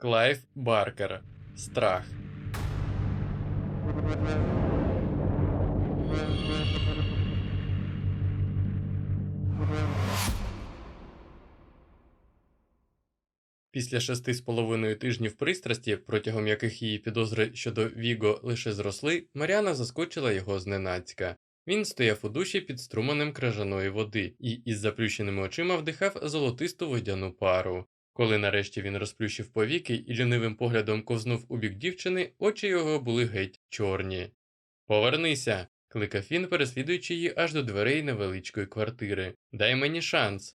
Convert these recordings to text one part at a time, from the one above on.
Клайв Баркер. Страх. Після шести з половиною тижнів пристрасті, протягом яких її підозри щодо Віго лише зросли, Маріана заскочила його зненацька. Він стояв у душі під струменем крижаної води і із заплющеними очима вдихав золотисту водяну пару. Коли нарешті він розплющив повіки і лінивим поглядом ковзнув у бік дівчини, очі його були геть чорні. Повернися. кликав він, переслідуючи її аж до дверей невеличкої квартири. Дай мені шанс.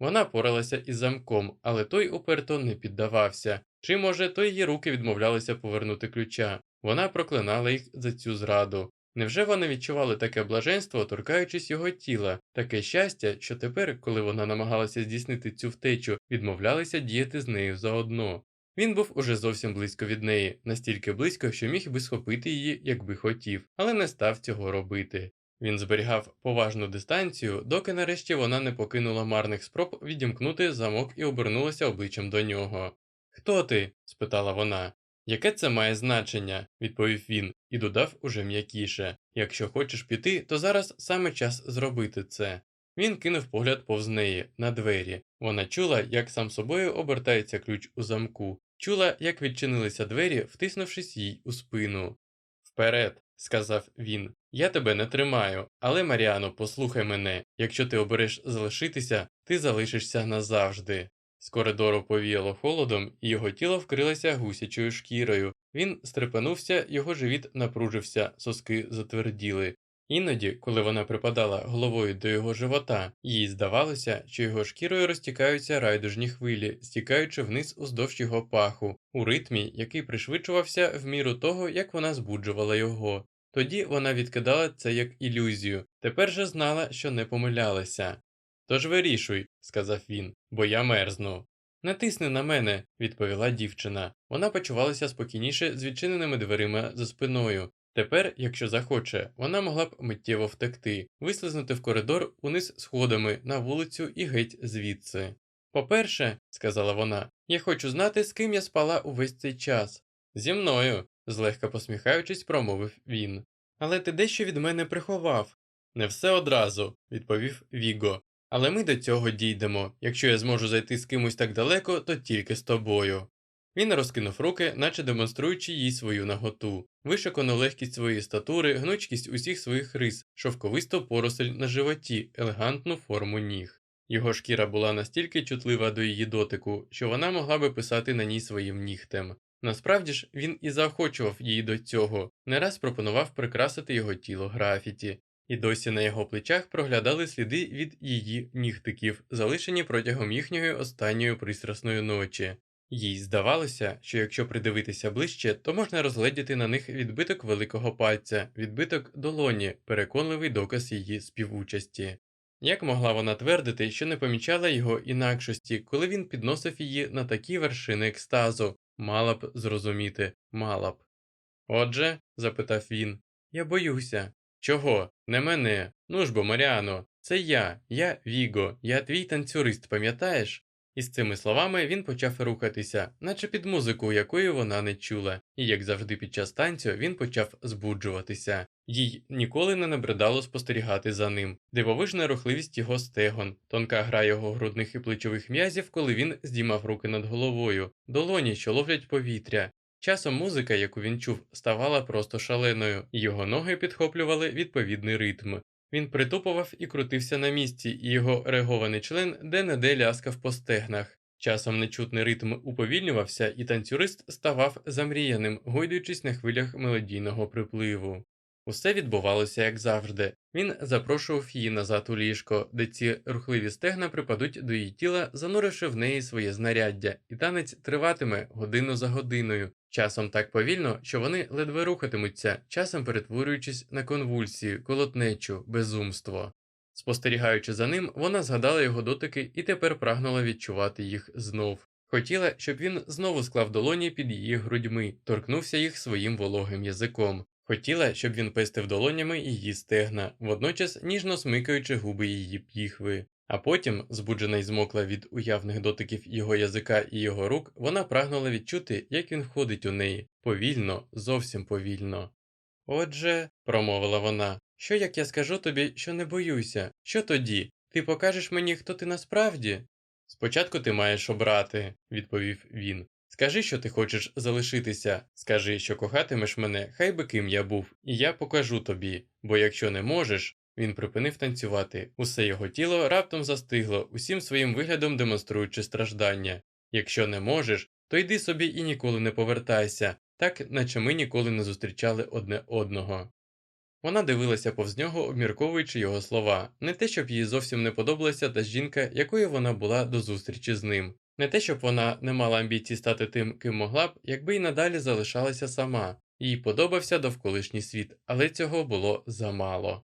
Вона поралася із замком, але той уперто не піддавався. Чи, може, то її руки відмовлялися повернути ключа. Вона проклинала їх за цю зраду. Невже вони відчували таке блаженство, торкаючись його тіла, таке щастя, що тепер, коли вона намагалася здійснити цю втечу, відмовлялися діяти з нею заодно? Він був уже зовсім близько від неї, настільки близько, що міг би схопити її, якби хотів, але не став цього робити. Він зберігав поважну дистанцію, доки нарешті вона не покинула марних спроб відімкнути замок і обернулася обличчям до нього. Хто ти? спитала вона. Яке це має значення? відповів він і додав уже м'якіше. Якщо хочеш піти, то зараз саме час зробити це. Він кинув погляд повз неї на двері. Вона чула, як сам собою обертається ключ у замку, чула, як відчинилися двері, втиснувшись їй у спину. Вперед, сказав він. Я тебе не тримаю, але, Маріано, послухай мене якщо ти обереш залишитися, ти залишишся назавжди. З коридору повіяло холодом, і його тіло вкрилося гусячою шкірою. Він стрепенувся, його живіт напружився, соски затверділи. Іноді, коли вона припадала головою до його живота, їй здавалося, що його шкірою розтікаються райдужні хвилі, стікаючи вниз уздовж його паху, у ритмі, який пришвидшувався в міру того, як вона збуджувала його. Тоді вона відкидала це як ілюзію, тепер же знала, що не помилялася. Тож вирішуй, сказав він, бо я мерзну. Натисни на мене, відповіла дівчина. Вона почувалася спокійніше з відчиненими дверима за спиною. Тепер, якщо захоче, вона могла б миттєво втекти, вислизнути в коридор униз сходами на вулицю і геть звідси. По-перше, сказала вона, я хочу знати, з ким я спала увесь цей час. Зі мною, злегка посміхаючись, промовив він. Але ти дещо від мене приховав. Не все одразу, відповів Віго. Але ми до цього дійдемо. Якщо я зможу зайти з кимось так далеко, то тільки з тобою. Він розкинув руки, наче демонструючи їй свою наготу, вишикану легкість своєї статури, гнучкість усіх своїх рис, шовковисту поросль на животі, елегантну форму ніг. Його шкіра була настільки чутлива до її дотику, що вона могла би писати на ній своїм нігтем. Насправді ж він і заохочував її до цього, не раз пропонував прикрасити його тіло графіті, і досі на його плечах проглядали сліди від її нігтиків, залишені протягом їхньої останньої пристрасної ночі. Їй здавалося, що якщо придивитися ближче, то можна розгледіти на них відбиток великого пальця, відбиток долоні, переконливий доказ її співучасті. Як могла вона твердити, що не помічала його інакшості, коли він підносив її на такі вершини екстазу, мала б зрозуміти, мала б. Отже, запитав він, я боюся. Чого? Не мене. Ну ж бо, Маріано, це я, я Віго, я твій танцюрист, пам'ятаєш? І з цими словами він почав рухатися, наче під музику, якої вона не чула, і як завжди під час танцю він почав збуджуватися. Їй ніколи не набридало спостерігати за ним, дивовижна рухливість його стегон, тонка гра його грудних і плечових м'язів, коли він здіймав руки над головою, долоні, що ловлять повітря. Часом музика, яку він чув, ставала просто шаленою, його ноги підхоплювали відповідний ритм. Він притупував і крутився на місці, і його регований член де-не-де ляскав по стегнах. Часом нечутний ритм уповільнювався, і танцюрист ставав замріяним, гойдуючись на хвилях мелодійного припливу. Усе відбувалося як завжди. Він запрошував її назад у ліжко, де ці рухливі стегна припадуть до її тіла, зануривши в неї своє знаряддя, і танець триватиме годину за годиною, часом так повільно, що вони ледве рухатимуться, часом перетворюючись на конвульсію, колотнечу, безумство. Спостерігаючи за ним, вона згадала його дотики і тепер прагнула відчувати їх знов. Хотіла, щоб він знову склав долоні під її грудьми, торкнувся їх своїм вологим язиком. Хотіла, щоб він пестив долонями її стегна, водночас ніжно смикаючи губи її піхви. А потім, збуджена й змокла від уявних дотиків його язика і його рук, вона прагнула відчути, як він входить у неї повільно, зовсім повільно. Отже, промовила вона, що як я скажу тобі, що не боюся, що тоді? Ти покажеш мені, хто ти насправді? Спочатку ти маєш обрати, відповів він. Скажи, що ти хочеш залишитися, скажи, що кохатимеш мене, хай би ким я був, і я покажу тобі, бо якщо не можеш. Він припинив танцювати, усе його тіло раптом застигло, усім своїм виглядом демонструючи страждання. Якщо не можеш, то йди собі і ніколи не повертайся, так наче ми ніколи не зустрічали одне одного. Вона дивилася повз нього, обмірковуючи його слова, не те, щоб їй зовсім не подобалася та жінка, якою вона була до зустрічі з ним, не те, щоб вона не мала амбіцій стати тим, ким могла б, якби й надалі залишалася сама, їй подобався довколишній світ, але цього було замало.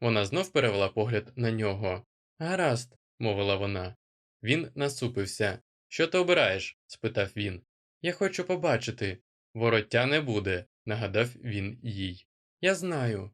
Вона знов перевела погляд на нього. Гаразд, мовила вона. Він насупився. Що ти обираєш? спитав він. Я хочу побачити. Вороття не буде, нагадав він їй. Я знаю.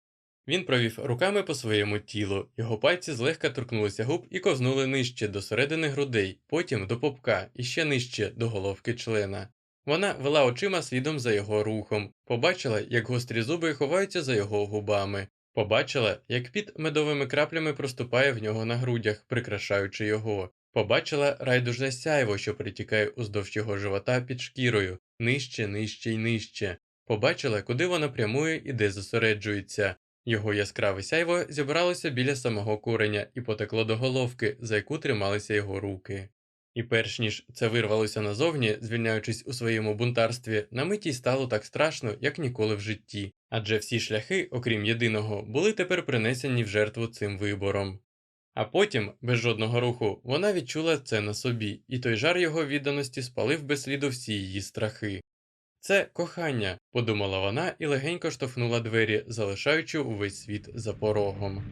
Він провів руками по своєму тілу, його пальці злегка торкнулися губ і ковзнули нижче до середини грудей, потім до попка і ще нижче до головки члена. Вона вела очима слідом за його рухом, побачила, як гострі зуби ховаються за його губами, побачила, як під медовими краплями проступає в нього на грудях, прикрашаючи його, побачила райдужне сяйво, що притікає уздовж його живота під шкірою, нижче, нижче й нижче. Побачила, куди вона прямує і де зосереджується. Його яскраве сяйво зібралося біля самого куреня і потекло до головки, за яку трималися його руки. І перш ніж це вирвалося назовні, звільняючись у своєму бунтарстві, на миті стало так страшно, як ніколи в житті, адже всі шляхи, окрім єдиного, були тепер принесені в жертву цим вибором. А потім, без жодного руху, вона відчула це на собі, і той жар його відданості спалив без сліду всі її страхи. Це кохання, подумала вона і легенько штовхнула двері, залишаючи увесь світ за порогом.